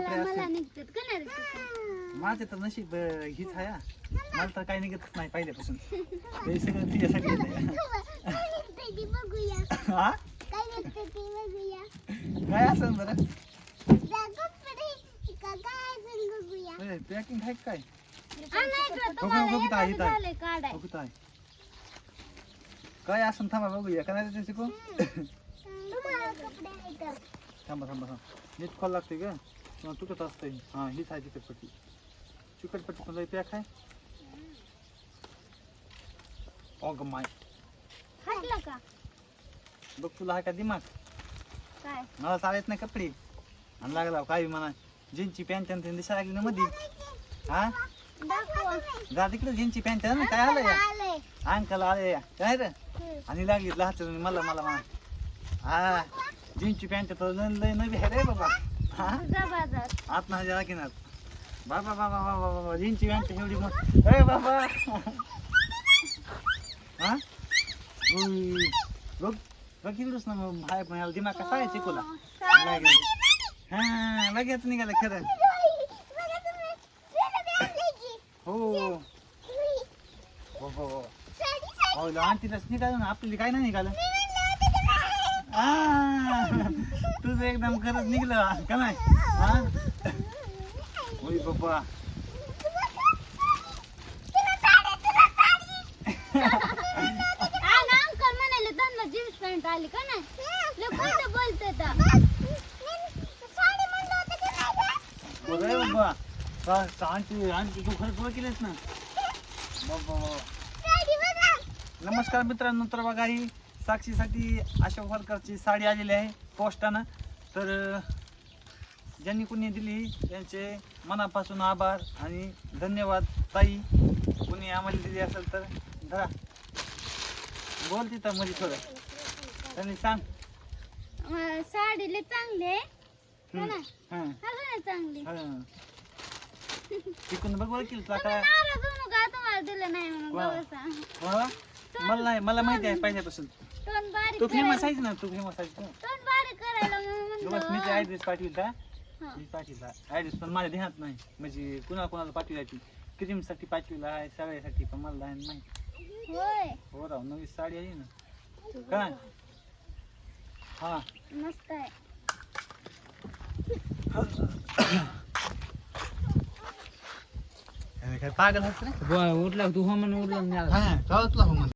कपडे मला असतील. निघतात का नाही निघतात? माझे तर नशीब अं, हीच आहे हा. मला तर काही निघतच नाही पहिल्यापासून. हे सगळं तिच्यासाठी येतंय. बघूया हा? काय निघतं ते बघूया काय? असेल बरं कपडे काय असेल बघूया पॅकिंग आहे का काय तुम्हाला बघू. झालंय काढाय. बघू काय असं थांबा बघूया काय नाही शिकू तुम्हाला कपडे आहेत. थांबा थांबा थांबा. नीट खोल लागते का? तुटत असते हां हीच आहे चिकटपट्टी चिकटपट्टी पण लई पॅक आहे. अग माय. फाटलं का? बघ तुला आहे का दिमाग? काय? मला चालत नाही कपडे. आणि लागला काय म्हणा जीन्सची पॅन्ट आणि दिसायला लागली ना मध्ये हा? जा तिकडे जीन्सची पॅन्ट आहे ना काय आलं या अंकल आले या काय रे. आणि लागली लहाच मला मला म्हणा हा. जीन्सची पॅन्ट तर लय नवी आहे रे बाबा. हा आत नाही जरा किनार बाबा बाबा बाबा बाबा रिंची व्यांची एवढी मग अरे बाबा! हा? उई. बघ बघ इकडूच ना मग बाहेर पण याला दिमाग कसा आहे चिकूला? हा लगेच निघालं खरं हो. हो हो हो. हो लहानतीलाच निघालं ना आपल्याला काय नाही निघालं. आ, तुझं एकदम खरंच निघलं का नाही? हा? होय बाबा अंकल म्हणाले त्यांना जीन्स पॅन्ट आली का नाही खोटं बाबा का- का आणखी आणखी तू खरंच पुढे केलेस ना? बाबा बाबा. नमस्कार मित्रांनो तर बघा ही साक्षीसाठी अशोक वरकरची साडी आलेली आहे पोस्टानं. तर ज्यांनी कोणी दिली त्यांचे मनापासून आभार आणि धन्यवाद. ताई कोणी आम्हाला दिली असेल तर धरा. बोल तिथं मध्ये थोडं. त्यांनी सांग. अं, साडी लय चांगली. आहे का हां. हा का हां. तिकडून बघ तुला तुम्ही काय नाराज होऊ नका तुम्हाला दिलं नाही म्हणून वा. गवसा वा? मला नाही मला माहिती आहे पहिल्यापासून. तोंड बारीक तू फेमस करायला. आहेस ना तू फेमस आहेस ना. तोंड बारीक करायला म्हणून बस मी ते म्हणलं ऍड्रेस पाठविला हा. मी पाठविला ऍड्रेस पण माझ्या ध्यानात नाही. म्हणजे कुणाला कुणाला पाठविलायची क्रीमसाठी पाठविला आहे सगळ्यासाठी पण मला ध्यान नाही. होय. हो राव नवी साडी आहे ना. काय? हा. मस्त आहे. काय पागल आहेस रे? उठला तू हो म्हणून उठला हा तुला हो